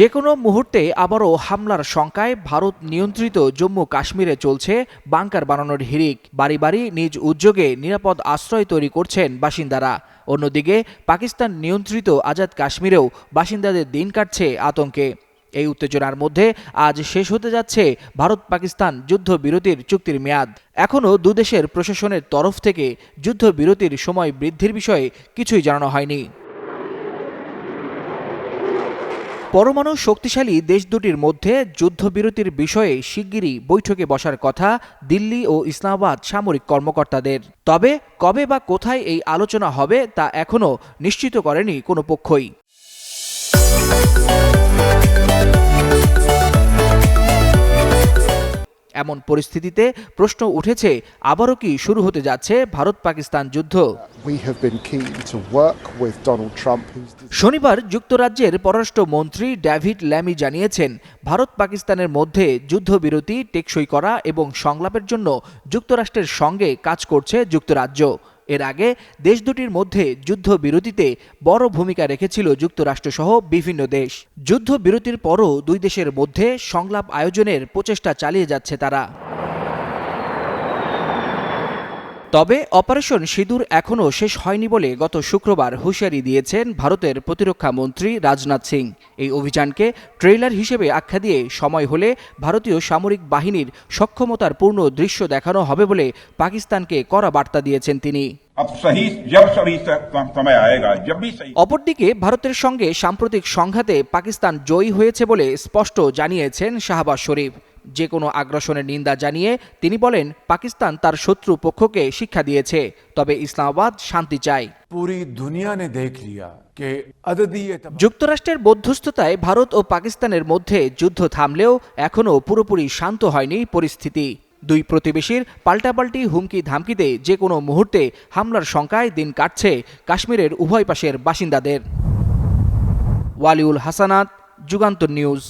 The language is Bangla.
যে কোনো মুহূর্তে আবারও হামলার শঙ্কায় ভারত নিয়ন্ত্রিত জম্মু কাশ্মীরে চলছে বাংকার বানানোর হিরিক বাড়ি বাড়ি নিজ উদ্যোগে নিরাপদ আশ্রয় তৈরি করছেন বাসিন্দারা। অন্যদিকে পাকিস্তান নিয়ন্ত্রিত আজাদ কাশ্মীরেও বাসিন্দাদের দিন কাটছে আতঙ্কে। এই উত্তেজনার মধ্যে আজ শেষ হতে যাচ্ছে ভারত পাকিস্তান যুদ্ধবিরতির চুক্তির মেয়াদ। এখনও দুদেশের প্রশাসনের তরফ থেকে যুদ্ধবিরতির সময় বৃদ্ধির বিষয়ে কিছুই জানানো হয়নি। পরমাণু শক্তিশালী দেশ দুটির মধ্যে যুদ্ধবিরতির বিষয়ে শিগগিরই বৈঠকে বসার কথা দিল্লি ও ইসলামাবাদ সামরিক কর্মকর্তাদের। তবে কবে বা কোথায় এই আলোচনা হবে তা এখনও নিশ্চিত করেনি কোনো পক্ষই। এমন পরিস্থিতিতে প্রশ্ন উঠেছে আবারও কি শুরু হতে যাচ্ছে ভারত পাকিস্তান যুদ্ধ শনিবার যুক্তরাজ্যের পররাষ্ট্র মন্ত্রী ডেভিড ল্যামি জানিয়েছেন ভারত পাকিস্তানের মধ্যে যুদ্ধবিরতি টেকসই করা এবং সংলাপের জন্য যুক্তরাষ্ট্রের সঙ্গে কাজ করছে যুক্তরাজ্য। এর আগে দেশ দুটির মধ্যে যুদ্ধবিরতিতে বড় ভূমিকা রেখেছিল যুক্তরাষ্ট্রসহ বিভিন্ন দেশ। যুদ্ধবিরতির পরও দুই দেশের মধ্যে সংলাপ আয়োজনের প্রচেষ্টা চালিয়ে যাচ্ছে তারা। তবে অপারেশন সিঁদুর এখনও শেষ হয়নি বলে গত শুক্রবার হুঁশিয়ারি দিয়েছেন ভারতের প্রতিরক্ষা মন্ত্রী রাজনাথ সিং। এই অভিযানকে ট্রেলার হিসেবে আখ্যা দিয়ে সময় হলে ভারতীয় সামরিক বাহিনীর সক্ষমতার পূর্ণ দৃশ্য দেখানো হবে বলে পাকিস্তানকে কড়া বার্তা দিয়েছেন তিনি। অপরদিকে ভারতের সঙ্গে সাম্প্রতিক সংঘাতে পাকিস্তান জয়ী হয়েছে বলে স্পষ্ট জানিয়েছেন শাহবাজ শরীফ। যে কোনো আগ্রাসনের নিন্দা জানিয়ে তিনি বলেন পাকিস্তান তার শত্রু পক্ষকে শিক্ষা দিয়েছে তবে ইসলামাবাদ শান্তি চায়। পুরি দুনিয়া নে দেখ লিয়া যুক্তরাষ্ট্রের মধ্যস্থতায় ভারত ও পাকিস্তানের মধ্যে যুদ্ধ থামলেও এখনও পুরোপুরি শান্ত হয়নি পরিস্থিতি। দুই প্রতিবেশীর পাল্টাপাল্টি হুমকি ধামকিতে যে কোনো মুহূর্তে হামলার শঙ্কায় দিন কাটছে কাশ্মীরের উভয় পাশের বাসিন্দাদের। ওয়ালিউল হাসানাত যুগান্তর নিউজ।